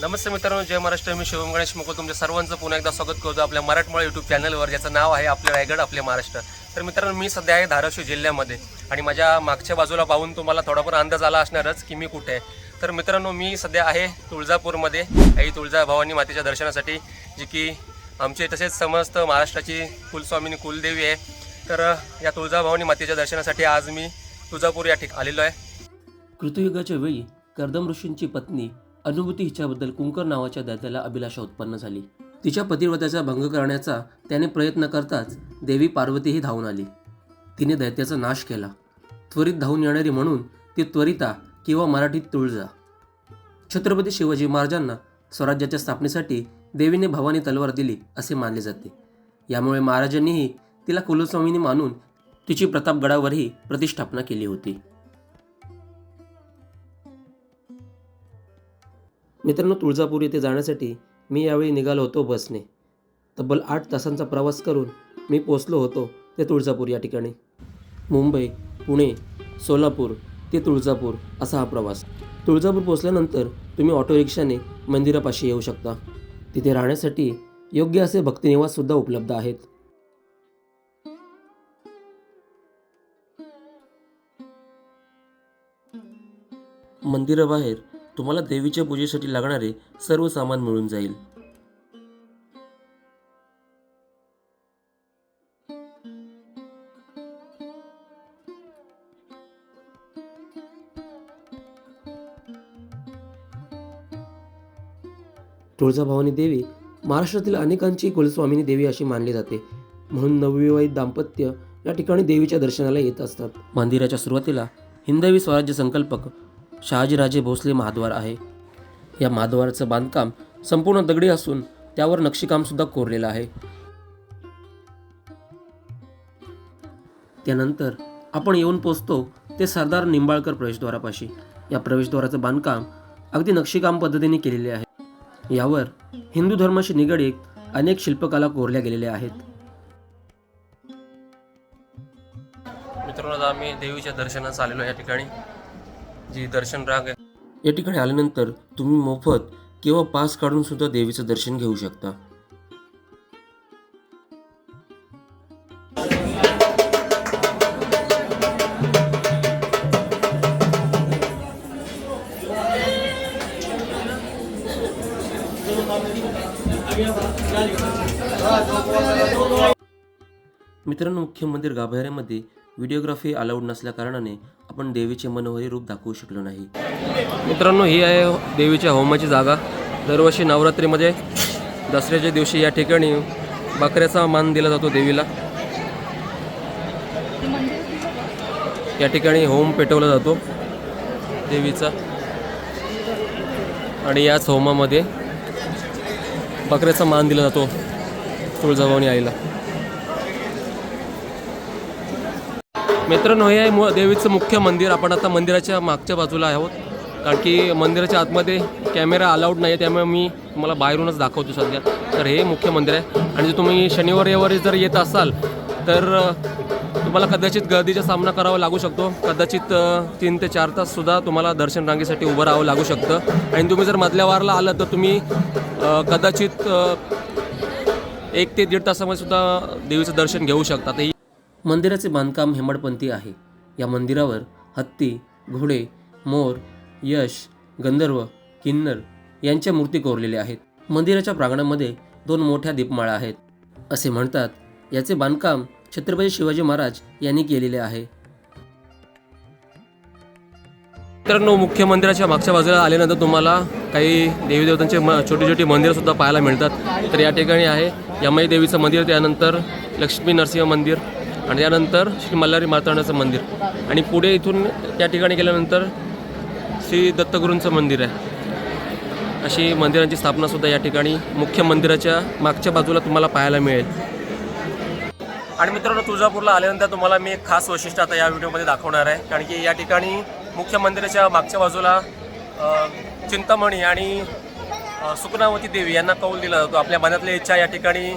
नमस्ते मित्रांनो जय महाराष्ट्र. मी शिवम गणेश मुकुल. तुमच्या सर्वांचं पुन्हा एकदा स्वागत करतो आपल्या मराठमोळा यूट्यूब चॅनलवर ज्याचं नाव आहे आपले रायगड आपले महाराष्ट्र. तर मित्रांनो मी सध्या आहे धाराशिव जिल्ह्यामध्ये आणि माझ्या मागच्या बाजूला पाहून तुम्हाला थोडाफार अंदाज आला असणारच की मी कुठे आहे. तर मित्रांनो मी सध्या आहे तुळजापूरमध्ये. आई तुळजाभवानी मातेच्या दर्शनासाठी जी की आमचे तसेच समस्त महाराष्ट्राची कुलस्वामिनी कुलदेवी आहे. तर या तुळजाभवानी मातेच्या दर्शनासाठी आज मी तुळजापूर या ठिकाणी आलेलो आहे. कृतयुगाच्या वेळी कर्दम ऋषींची पत्नी अनुभूती हिच्याबद्दल कुंकर नावाच्या दैत्याला अभिलाषा उत्पन्न झाली. तिच्या पतिव्रताचा भंग करण्याचा त्याने प्रयत्न करताच देवी पार्वतीही धावून आली. तिने दैत्याचा नाश केला. त्वरित धावून येणारी म्हणून ती त्वरिता किंवा मराठीत तुळजा. छत्रपती शिवाजी महाराजांना स्वराज्याच्या स्थापनेसाठी देवीने भवानी तलवार दिली असे मानले जाते. यामुळे महाराजांनीही तिला कुलस्वामिनी मानून तिची प्रतापगडावरही प्रतिष्ठापना केली होती. मित्रांनो तुळजापूर येथे जाण्यासाठी मी यावेळी निघालो होतो बसने. तब्बल आठ तासांचा प्रवास करून मी पोचलो होतो ते तुळजापूर या ठिकाणी. मुंबई पुणे सोलापूर ते तुळजापूर असा हा प्रवास. तुळजापूर पोचल्यानंतर तुम्ही ऑटो रिक्षाने मंदिरापाशी येऊ शकता. तिथे राहण्यासाठी योग्य असे भक्तिनिवाससुद्धा उपलब्ध आहेत. मंदिराबाहेर तुम्हाला देवीच्या पूजेसाठी लागणारे सर्व सामान मिळून जाईल. तुळजाभवानी देवी महाराष्ट्रातील अनेकांची कुलस्वामिनी देवी अशी मानली जाते. म्हणून नवविवाहित दाम्पत्य या ठिकाणी देवीच्या दर्शनाला येत असतात. मंदिराच्या सुरुवातीला हिंदवी स्वराज्य संकल्पक शहाजीराजे भोसले महाद्वार आहे. या महाद्वाराचं बांधकाम संपूर्ण दगडी असून त्यावर नक्षीकामसुद्धा कोरलेलं आहे. त्यानंतर आपण येऊन पोचतो ते सरदार निंबाळकर प्रवेशद्वारापाशी. या प्रवेशद्वाराचं बांधकाम अगदी नक्षीकाम पद्धतीने केलेले आहे. यावर हिंदू धर्माशी निगडीत अनेक शिल्पकला कोरल्या गेलेल्या आहेत. मित्रांनो आम्ही देवीच्या दर्शनास आलेलो या ठिकाणी. जी दर्शन राग आहे. या ठिकाणी आल्यानंतर तुम्ही मोफत किंवा पास काढून सुद्धा देवीचं दर्शन घेऊ शकता. मित्रांनो मुख्य मंदिर गाभाऱ्यामध्ये व्हिडिओग्राफी अलाउड नसल्याकारणाने आपण देवीचे मनोहरी रूप दाखवू शकलो नाही. मित्रांनो ही आहे देवीच्या होमाची जागा. दरवर्षी नवरात्रीमध्ये दसऱ्याच्या दिवशी या ठिकाणी बकऱ्याचा मान दिला जातो देवीला. या ठिकाणी होम पेटवला जातो देवीचा. आणि याच होमामध्ये बकऱ्याचा मान दिला जातो तुळजाभवानी आईला. मित्रांनो हे आहे मु देवीचं मुख्य मंदिर. आपण आता मंदिराच्या मागच्या बाजूला आहोत. कारण की मंदिराच्या आतमध्ये कॅमेरा अलाउड नाही आहे त्यामुळे मी तुम्हाला बाहेरूनच दाखवतो सध्या. तर हे मुख्य मंदिर आहे. आणि जर तुम्ही शनिवार रविवारी जर येत असाल तर तुम्हाला कदाचित गर्दीचा सामना करावा लागू शकतो. कदाचित तीन ते चार ताससुद्धा तुम्हाला दर्शन रांगेसाठी उभं राहावं लागू शकतं. आणि तुम्ही जर मधल्या वारला आलं तर तुम्ही कदाचित एक ते दीड तासामध्ये सुद्धा देवीचं दर्शन घेऊ शकता. मंदिराचे बांधकाम हेमाडपंथी आहे. या मंदिरावर हत्ती घोडे मोर यश गंधर्व किन्नर यांच्या मूर्ती कोरलेल्या आहेत. मंदिराच्या प्रांगणामध्ये दोन मोठ्या दीपमाळा आहेत. असे म्हणतात याचे बांधकाम छत्रपती शिवाजी महाराज यांनी केलेले आहे. मित्रांनो मुख्य मंदिराच्या मागच्या बाजूला आल्यानंतर तुम्हाला काही देवी देवतांचे म छोटी छोटी मंदिरंसुद्धा पाहायला मिळतात. तर या ठिकाणी आहे. यमाई देवीचं मंदिर त्यानंतर लक्ष्मी नरसिंह मंदिर आणि त्यानंतर श्री मल्हारी मार्तंडाचं मंदिर. आणि पुढे इथून त्या ठिकाणी गेल्यानंतर श्री दत्तगुरूंचं मंदिर आहे. अशी मंदिरांची स्थापनासुद्धा या ठिकाणी मुख्य मंदिराच्या मागच्या बाजूला तुम्हाला पाहायला मिळेल. आणि मित्रांनो तुळजापूरला आल्यानंतर तुम्हाला मी एक खास वैशिष्ट्य आता या व्हिडिओमध्ये दाखवणार आहे. कारण की या ठिकाणी मुख्य मंदिराच्या मागच्या बाजूला चिंतामणी आणि सुकनावती देवी यांना कौल दिला जातो. आपल्या मनातल्या इच्छा या ठिकाणी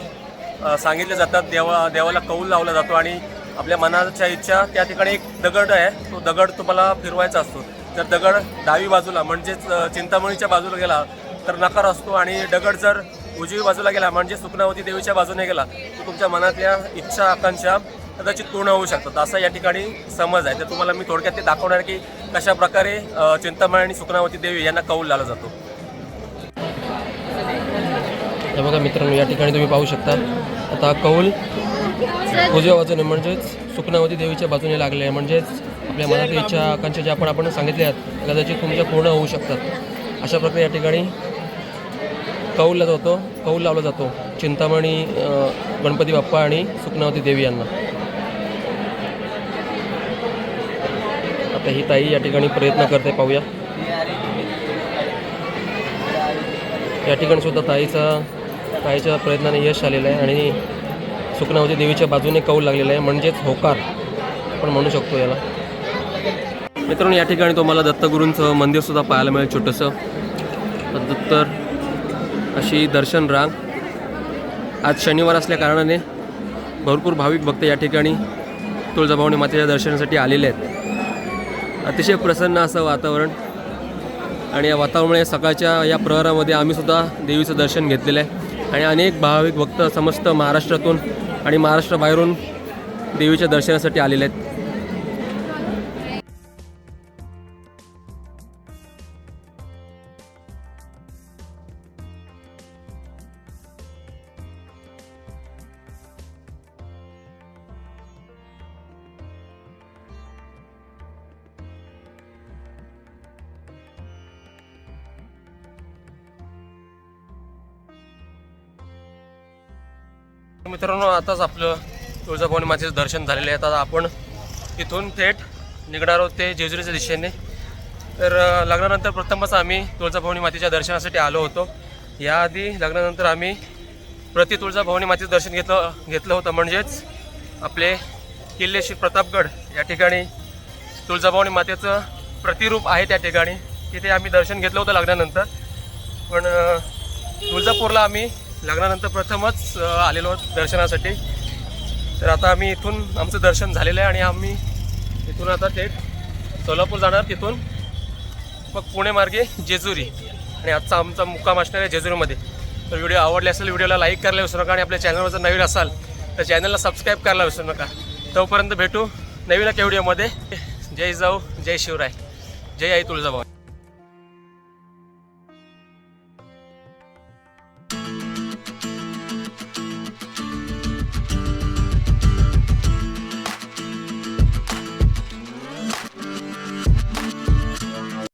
सांगितले जातात देवा देवाला कौल लावला जातो आणि आपल्या मनाच्या इच्छा त्या ठिकाणी एक दगड आहे तो दगड तुम्हाला फिरवायचा असतो. जर दगड डावी बाजूला म्हणजेच चिंतामणीच्या बाजूला गेला तर नकार असतो आणि दगड जर उजवी बाजूला गेला म्हणजे सुकनावती देवीच्या बाजूने गेला तर तुमच्या मनातल्या इच्छा आकांक्षा कदाचित पूर्ण होऊ शकतात. असा या ठिकाणी समज आहे. तर तुम्हाला मी थोडक्यात ते दाखवणार की कशा प्रकारे चिंतामणी आणि सुकनावती देवी यांना कौल लावला जातो. हे बघा मित्रांनो या ठिकाणी तुम्ही पाहू शकता. आता कौल उजव्या बाजूने म्हणजेच सुकनावती देवीच्या बाजूने लागले आहे. म्हणजेच आपल्या मनातील इच्छा आकांक्षा ज्या आपण आपण सांगितल्या आहेत कदाचित तुमच्या पूर्ण होऊ शकतात. अशा प्रकारे या ठिकाणी कौलला जातो. कौल लावला जातो. चिंतामणी गणपती बाप्पा आणि सुकनावती देवी यांना. आता ही ताई या ठिकाणी प्रयत्न करते पाहूया. या ठिकाणी सुद्धा ताईचा ताईच्या प्रयत्नाने यश आलेलं आहे आणि सुकनामध्ये देवीच्या बाजूने कौल लागलेला आहे. म्हणजेच होकार आपण म्हणू शकतो याला. मित्रांनो या ठिकाणी तुम्हाला दत्तगुरूंचं मंदिरसुद्धा पाहायला मिळेल छोटंसं. तर अशी दर्शन रांग. आज शनिवार असल्या कारणाने भरपूर भाविक भक्त या ठिकाणी तुळजाभवानी मातेच्या दर्शनासाठी आलेले आहेत. अतिशय प्रसन्न असं वातावरण. आणि या वातावरणामुळे सकाळच्या या प्रहरामध्ये आम्हीसुद्धा देवीचं दर्शन घेतलेलं आहे. आणि अनेक भाविक भक्त समस्त महाराष्ट्रातून आणि महाराष्ट्राबाहेरून देवीच्या दर्शनासाठी आलेले आहेत. मित्रांनो आताच आपलं तुळजाभवानी मातेचं दर्शन झालेलं आहे. आता आपण इथून थेट निघणार आहोत ते जेजुरीच्या दिशेने. तर लग्नानंतर प्रथमच आम्ही तुळजाभवानी मातेच्या दर्शनासाठी आलो होतो. याआधी लग्नानंतर आम्ही प्रति तुळजाभवानी मातेचं दर्शन घेतलं घेतलं होतं. म्हणजेच आपले किल्ले श्री प्रतापगड या ठिकाणी तुळजाभवानी मातेचं प्रतिरूप आहे त्या ठिकाणी. तिथे आम्ही दर्शन घेतलं होतं लग्नानंतर. पण तुळजापूरला आम्ही लग्नानंतर प्रथमच आलेलो आहोत दर्शनासाठी. तर आता आम्ही इथून आमचं दर्शन झालेलं आहे आणि आम्ही इथून आता थेट सोलापूर जाणार तिथून. मग पुणे मार्गे जेजुरी. आणि आजचा आमचा मुक्काम असणार आहे जेजुरीमध्ये. तर व्हिडिओ आवडले असेल व्हिडिओला लाईक करायला विसरू नका आणि आपल्या चॅनलवर जर नवीन असाल तर चॅनलला सबस्क्राईब करायला विसरू नका. तोपर्यंत भेटू नवीन एका व्हिडिओमध्ये. जय जाऊ जय शिवराय. जय आई तुळजाभवानी.